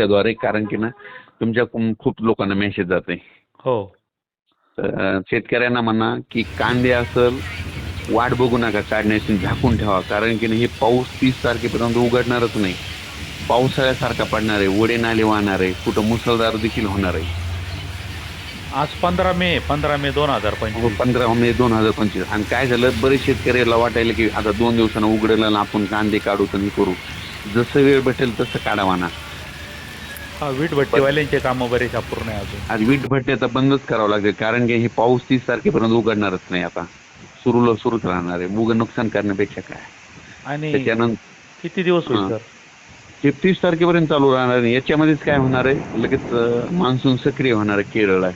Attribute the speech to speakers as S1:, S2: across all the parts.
S1: खात्याद्वारे कारण की ना तुमच्या खूप लोकांना मेसेज जाते.
S2: हो.
S1: तर शेतकऱ्यांना म्हणा की कांदे असल वाट बघू नका काढण्याची झाकून ठेवा. कारण की हे पाऊस तीस तारखेपर्यंत उघडणारच नाही. पावसाळ्यासारखा पडणार आहे वडे नाले वाहणार आहे कुठं मुसळधार देखील होणार आहे.
S2: आज पंधरा मे पंधरा मे दोन हजार
S1: हो,
S2: पंचवीस
S1: पंधरा मे दोन हजार पंचवीस. आणि काय झालं बरेच शेतकऱ्याला वाटायला की आता दोन दिवसानं उघडेल आपण कांदे काढू तर हे करू. जसं वेळ भेटेल तसं काढावा ना
S2: हा वीट भट्टीवाल्यांचे कामं बरेच अपूर्ण आहे अजून.
S1: आज वीट भट्टी आता बंदच करावं लागेल कारण की हे पाऊस तीस तारखेपर्यंत उघडणारच नाही आता. सुरू सुरूच राहणार आहे. उघड नुकसान करण्यापेक्षा काय?
S2: आणि
S1: त्याच्यानंतर
S2: किती दिवस होईल
S1: हा.
S2: सर?
S1: हे तीस तारखेपर्यंत चालू राहणार आहे. याच्यामध्येच काय होणार आहे? लगेच मान्सून सक्रिय होणार आहे केरळला.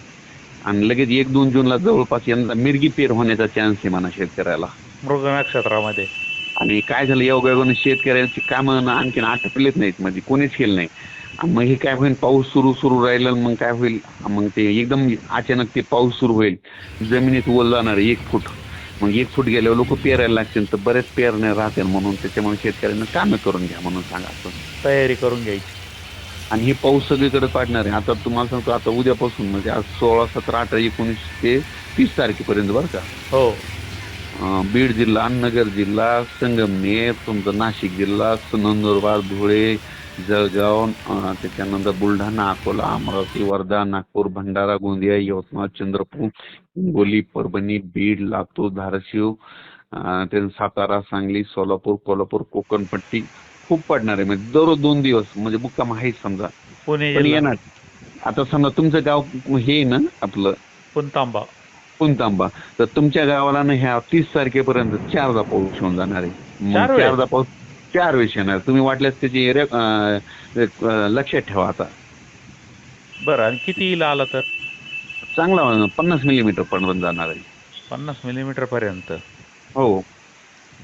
S1: आणि लगेच एक दोन जूनला जवळपास यंदा मिरगी पेर होण्याचा चान्स आहे म्हणा शेतकऱ्याला.
S2: मृग नक्षत्रामध्ये.
S1: आणि काय झालं योगायोगानं शेतकऱ्यांची कामं ना आणखीन आटपलेच नाहीत. म्हणजे कोणीच केलं नाही. आणि मग हे काय होईल पाऊस सुरू सुरू राहिलं मग काय होईल? मग ते एकदम अचानक ते पाऊस सुरू होईल. जमिनीत ओल जाणार एक फूट. मग एक फूट गेल्यावर लोक पेरायला लागतील तर बरेच पेरण्या राहतील म्हणून त्याच्यामुळे शेतकऱ्यांना कामं करून घ्या म्हणून सांगा
S2: तयारी करून घ्यायची.
S1: आणि हे पाऊस सगळीकडे पाडणार आहे. आता तुम्हाला सांगतो आता उद्यापासून म्हणजे आज सोळा सतरा अठरा एकोणीस ते तीस तारखेपर्यंत बरं का?
S2: हो.
S1: बीड जिल्हा नगर जिल्हा संगमनेर तुमचं नाशिक जिल्हा नंदुरबार धुळे जळगाव त्याच्यानंतर बुलढाणा अकोला अमरावती वर्धा नागपूर भंडारा गोंदिया यवतमाळ चंद्रपूर हिंगोली परभणी बीड लातूर धाराशिव त्यानंतर सातारा सांगली सोलापूर कोल्हापूर कोकणपट्टी खूप पडणार आहे. म्हणजे दररोज दोन दिवस म्हणजे मुक्काम आहेच समजा.
S2: पुणे
S1: येणार. आता समजा तुमचं गाव हे आहे ना आपलं?
S2: पुणतांबा.
S1: पुणतांबा तर तुमच्या गावाला ना ह्या तीस तारखेपर्यंत चारदा पाऊस होऊन जाणार आहे? चारदा पाऊस चार वेळेस येणार. तुम्ही वाटल्यास त्याची लक्षात ठेवा आता.
S2: बरं आणि किती येईल आला तर?
S1: चांगला पन्नास मिलीमीटर पर्यंत जाणार आहे.
S2: पन्नास मिलीमीटर पर्यंत?
S1: हो.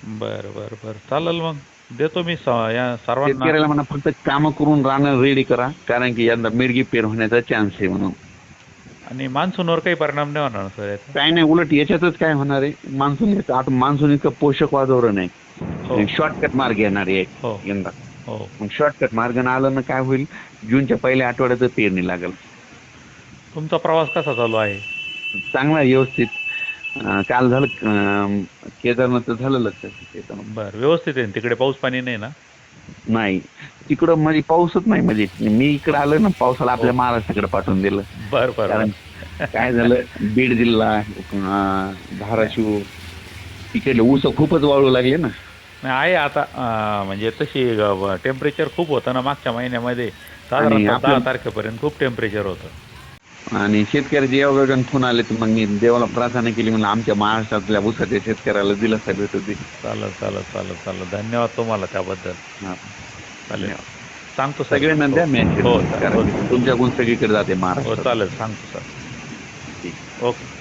S2: बरं बरं बरं. चालेल मग. देतो मी सर्वांना.
S1: शेतकऱ्याला म्हणा फक्त कामं करून राहणं रेडी करा. कारण की यंदा मिरगी पेर होण्याचा चान्स आहे म्हणून.
S2: आणि मान्सूनवर काही परिणाम नाही होणार सर याचा?
S1: काय नाही उलट याच्यातच काय होणार आहे? मान्सून येतं आता मान्सून इतकं पोषक वातावरण
S2: हो.
S1: आहे शॉर्टकट मार्ग येणार आहे
S2: हो.
S1: यंदा.
S2: हो.
S1: मग शॉर्टकट मार्गाने आलं ना काय होईल? जूनच्या पहिल्या आठवड्यात पेरणी लागेल.
S2: तुमचा प्रवास कसा चालू आहे?
S1: चांगला व्यवस्थित. अं, काल झालं अं, केदारनाथ झालं लक्षात केदारनाथ.
S2: बरं व्यवस्थित आहे. ना? तिकडे पाऊस पाणी नाही ना?
S1: नाही. तिकडं म्हणजे पाऊसच नाही. म्हणजे मी इकडे आलो ना पावसाला आपल्या महाराष्ट्राकडे पाठवून दिलं.
S2: बरं बरं
S1: काय झालं बीड जिल्हा धाराशिव तिकडले ऊस खूपच वाळू लागले ना.
S2: नाही आहे आता म्हणजे तशी टेम्परेचर खूप होतं ना मागच्या महिन्यामध्ये.
S1: आपलं-
S2: दहा तारखेपर्यंत खूप टेम्परेचर होतं.
S1: आणि शेतकऱ्याचे योगायोगाने फोन आले तर मग मी देवाला प्रार्थना केली म्हणलं आमच्या महाराष्ट्रातल्या ऊसाच्या शेतकऱ्याला दिलासा भेटू दे.
S2: चालेल चालेल चालेल चालेल. धन्यवाद तुम्हाला त्याबद्दल.
S1: हा.
S2: चालेल. सांगतो सर.
S1: सगळ्यांना द्या मॅसेज
S2: हो
S1: कारण की तुमच्याकडून सगळीकडे जाते
S2: हो
S1: महाराष्ट्र
S2: चालेल. सांगतो सर. ओके.